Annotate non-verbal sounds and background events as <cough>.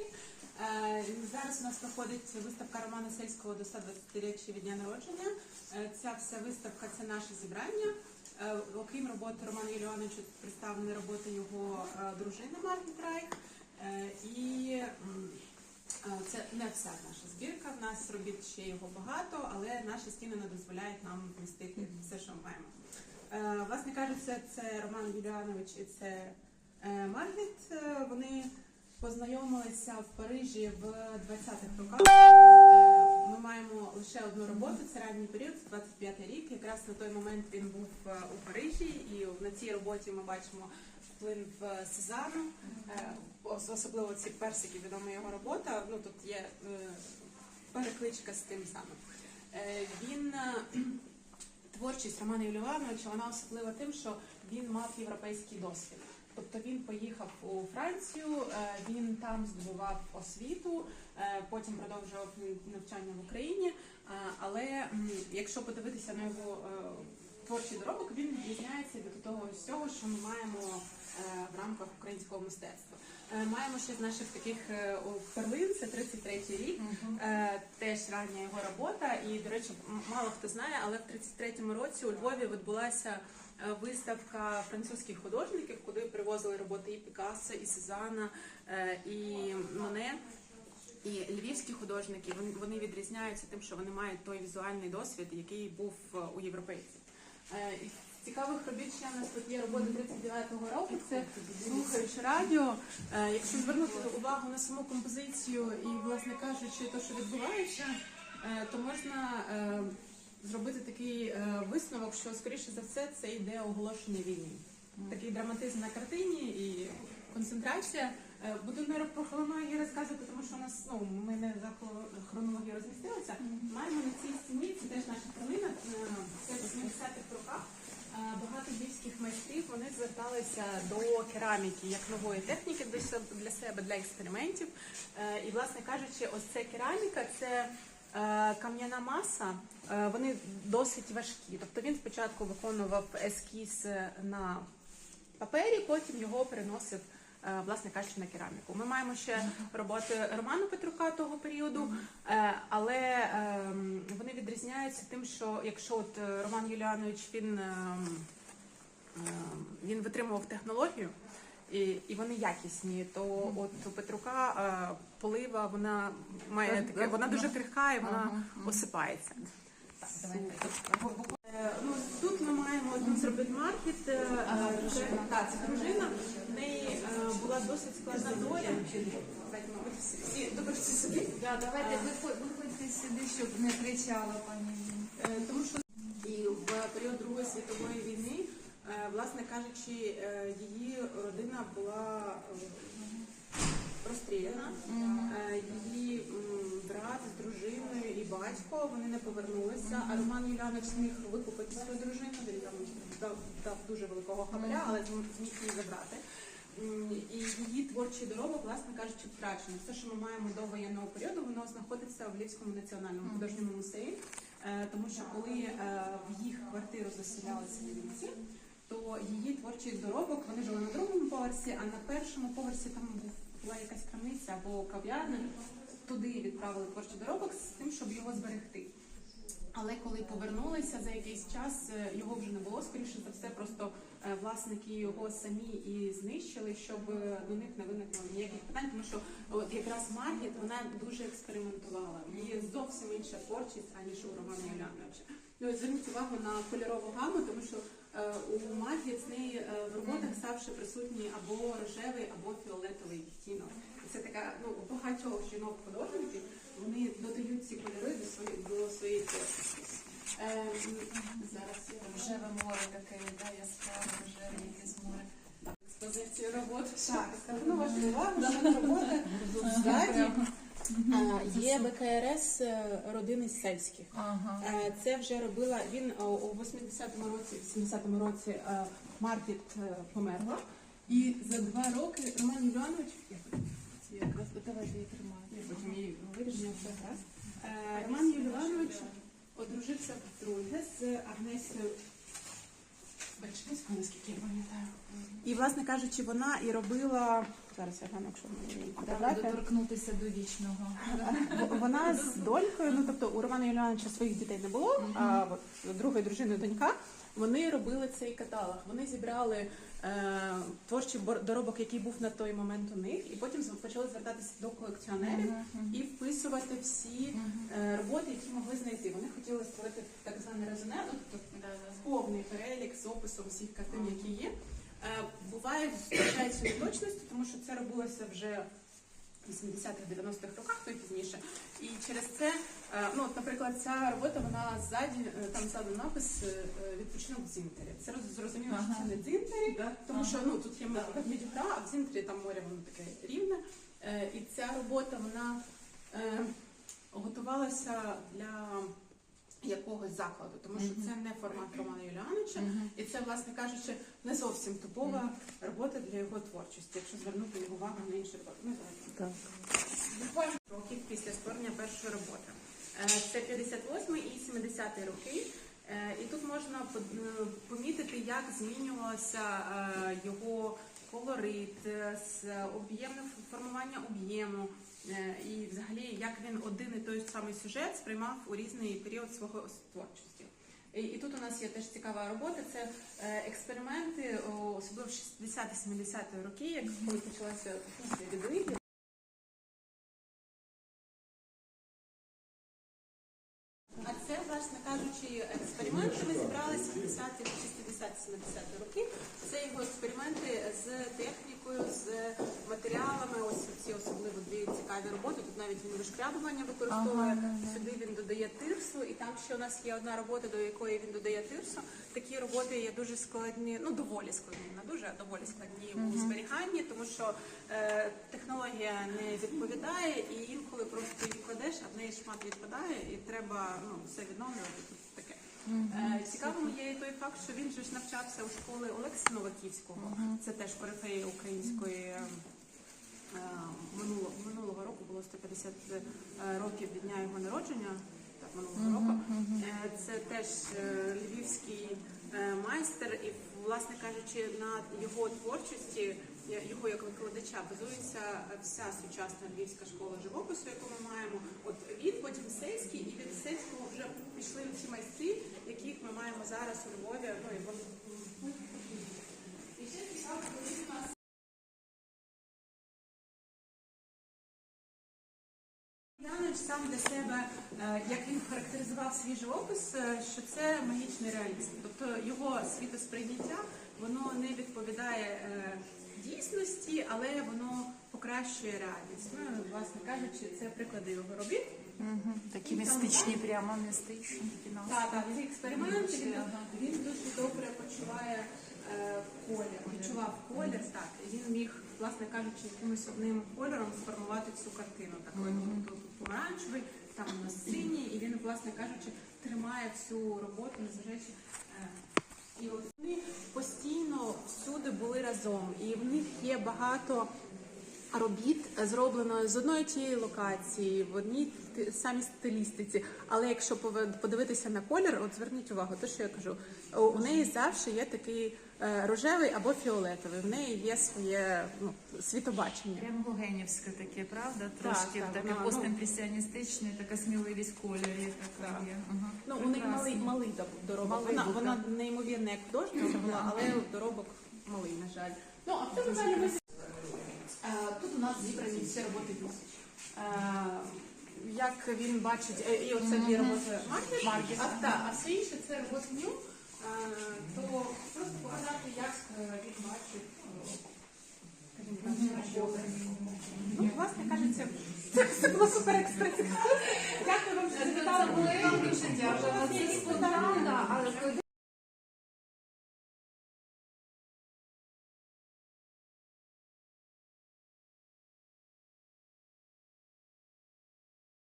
Києві. Е, Зараз у нас проходить виставка Романа Сельського до 120-річчя від дня народження. Е, Ця вся виставка це наше зібрання. Е, Окрім роботи Романа Юліановича, тут представлені роботи його дружини Маргіт Райх. Е, І це не вся наша збірка. В нас робіт ще його багато, але наші стіни не дозволяють нам вмістити все, що ми маємо. Власне кажучи, це Роман Юліанович і це Маргіт. Вони познайомилися в Парижі в 20-х роках. Е, Ми маємо лише одну роботу, це ранній період, це 25-й рік. Якраз на той момент він був е, у Парижі, і на цій роботі ми бачимо вплив е, Сезану, особливо ці персики, відома його робота. Ну тут є перекличка з тим самим. Він творчість Романа Юліановича вона особлива тим, що він мав європейський досвід. Тобто він поїхав у Францію, е, він там здобував освіту, е, потім продовжував навчання в Україні. Е, Але якщо подивитися на його творчий доробок, він відрізняється від того всього, що ми маємо в рамках українського мистецтва. Е, Маємо ще з наших таких е, перлин, це 33-й рік. Е, теж рання його робота. І, до речі, мало хто знає, але в 33-му році у Львові відбулася виставка французьких художників, куди привозили роботи і Пікассо, і Сезана, і Моне. І львівські художники вони, відрізняються тим, що вони мають той візуальний досвід, який був у європейців. Цікавих робіт ще у нас тут є робота 39-го року. Це слухаючи радіо. Е, Якщо звернути увагу на саму композицію і, власне кажучи, те, що відбувається, е, то можна е, зробити такий висновок, що скоріше за все це йде оголошення війни. Такий драматизм на картині і концентрація. Буду не про хронологію розказувати, тому що у нас ну ми не за хро- хронологію розмістилися. Маємо на цій стіні, це теж наша це в 70-х роках. Е, Багато львівських майстрів вони зверталися до кераміки як нової техніки для себе, для експериментів. Е, І, власне кажучи, ось ця кераміка це е, кам'яна маса. Вони досить важкі. Тобто він спочатку виконував ескіз на папері, потім його переносив. Власне кажучи, на кераміку. Ми маємо ще роботи Романа Петрука того періоду, але вони відрізняються тим, що якщо от е, Роман Юліанович він, ем, ем, він витримував технологію. І, і вони якісні, то от у Петрука е, полива вона має таке, вона дуже крихка і вона осипається. Е, Ну, тут ми маємо одну зробити маркет. е, е, Це, так, це дружина. В неї е, була досить складна доля. Всі, добре, всі собі. Да, давайте виходьте сюди, щоб не кричала пані. Е, Тому що і в період Другої світової війни, е, власне кажучи, е, її родина була розстріляна. Її брат з дружиною і батько вони не повернулися. А Роман Юлянович зміг викупити свою дружину. Він там дав, дуже великого хабаря, але зм- зміг її забрати. М, І її творчий доробок, власне кажучи, втрачено. Все, що ми маємо до воєнного періоду, воно знаходиться в Львівському національному художньому музеї. Е, Тому що коли е, в їх квартиру заселялися львівці, то її творчий доробок вони жили на другому поверсі, а на першому поверсі там була якась крамниця або кав'ярня. Туди відправили творчий доробок з тим, щоб його зберегти. Але коли повернулися за якийсь час, е, його вже не було. Скоріше за все, просто е, власники його самі і знищили, щоб е, до них не виникло ніяких питань. Тому що от якраз Маргіт вона дуже експериментувала. Її зовсім інша творчість, аніж у Романа Юляновича. Ну зверніть увагу на кольорову гаму, тому що у Маргіт з неї в роботах ставши присутній або рожевий, або фіолетовий відтінок. Це така ну багатьох жінок художників вони додають ці кольори до своєї до своєї творчості. Е, зараз я Рожеве море таке, да, яскраве, рожеве якесь море. експозицію робот. Так, зверну вашу увагу, що робота ззаді е, є БКРС е, родини сельських. Ага. Е, Це вже робила він у 80-му році, 70-му році Маркет е, померла. І за два роки Роман це якраз Давайте її гаразд. Е, Роман Юліанович одружився вдруге з Агнесою Бачинську, наскільки я пам'ятаю. І, власне кажучи, вона і робила. Зараз я є фотографія. Доторкнутися до вічного. Вона з донькою, ну тобто у Романа Юліановича своїх дітей не було, а от другої дружини донька. Вони робили цей каталог. Вони зібрали е, творчий доробок, який був на той момент у них, і потім почали звертатися до колекціонерів і вписувати всі е, роботи, які могли знайти. Вони хотіли створити так зване резюме, ну, тобто повний перелік з описом всіх картин, які є. Е, Буває зустрічаються неточності, тому що це робилося вже в 80-х, 90-х роках, то й пізніше. І через це, е, ну, от, наприклад, ця робота, вона ззаді, е, там ззаду напис е, відпочинок в дзинтері. Це зрозуміло, зрозуміло, що це не дзинтері, тому що ну, тут є медюка, а в дзинтері там море воно таке рівне. І ця робота, вона готувалася для якогось закладу, тому що це не формат Романа Юліановича, і це, власне кажучи, не зовсім типова робота для його творчості, якщо звернути його увагу на інші роботи. Ну, давайте. Буквально років після створення першої роботи. Е, Це 58 і 70 роки. Е, І тут можна е, помітити, як змінювався е, його колорит, е, з об'ємне формування об'єму, е, і взагалі як він один і той самий сюжет сприймав у різний період свого творчості. І, тут у нас є теж цікава робота. Це е, експерименти, особливо в 60-70 роки, як коли почалася після А це, власне кажучи, експерименти ми зібрали 70-х, 60-70 роки. Це його експерименти з технікою, з матеріалами. Ось ці особливо дві цікаві роботи. Тут навіть він вишкрябування використовує. Ага. Сюди тирсу, і там ще у нас є одна робота, до якої він додає тирсу. Такі роботи є дуже складні, ну доволі складні, не дуже а доволі складні у зберіганні, тому що е, технологія не відповідає, і інколи просто її кладеш, а в неї шмат відпадає, і треба ну все відновлювати. Таке. Е, Цікавим є і той факт, що він же ж навчався у школи Олекса Новаківського. Це теж корифеї української. е, Е, минулого, минулого року було 150 е, років від дня його народження. Так, минулого року. Е, Це теж е, львівський е, майстер, і, власне кажучи, на його творчості, його як викладача, базується вся сучасна львівська школа живопису, яку ми маємо. От він, потім сельський, і від сельського вже пішли ці майстри, яких ми маємо зараз у Львові. Ну і вони Янович сам для себе, е, як він характеризував свій живопис, е, що це магічний реалізм. Тобто його світосприйняття воно не відповідає е, дійсності, але воно покращує реальність. Ну, власне кажучи, це приклади його робіт. Такі містичні, прямо містичні. кіно. Так, так, ці експерименти він, він дуже добре почуває колір, відчував колір, так. Він міг, власне кажучи, якимось одним кольором сформувати цю картину. Такою тобто тут помаранчевий, там у нас синій, і він, власне кажучи, тримає всю роботу, незважаючи. Е, і вони постійно всюди були разом, і в них є багато робіт зроблено з одної тієї локації, в одній самій стилістиці. Але якщо подивитися на колір, от зверніть увагу, те, що я кажу, у- неї завжди є такий е, рожевий або фіолетовий. В неї є своє ну, світобачення. Прямо гогенівське таке, правда? Трошки так, таке ну- постімпресіоністичне, така сміливість кольорів така Так. є. Ага. Ну, у неї малий малий доробок. Малий Вона, вона неймовірна як художниця була, але доробок малий, на жаль. Ну, а в цьому залі ми Е, Тут у нас зібрані всі роботи Дусич. Як він бачить, е, і оце дві роботи Маркіш, а, та, а все інше це роботи Ню, Е, то просто показати, як е, він бачить. е, роботи. Ну, власне кажеться, це, це було супер експресивно. <laughs> Дякую вам, що завітали. Вам дуже дякую. Це спонтанно. питання?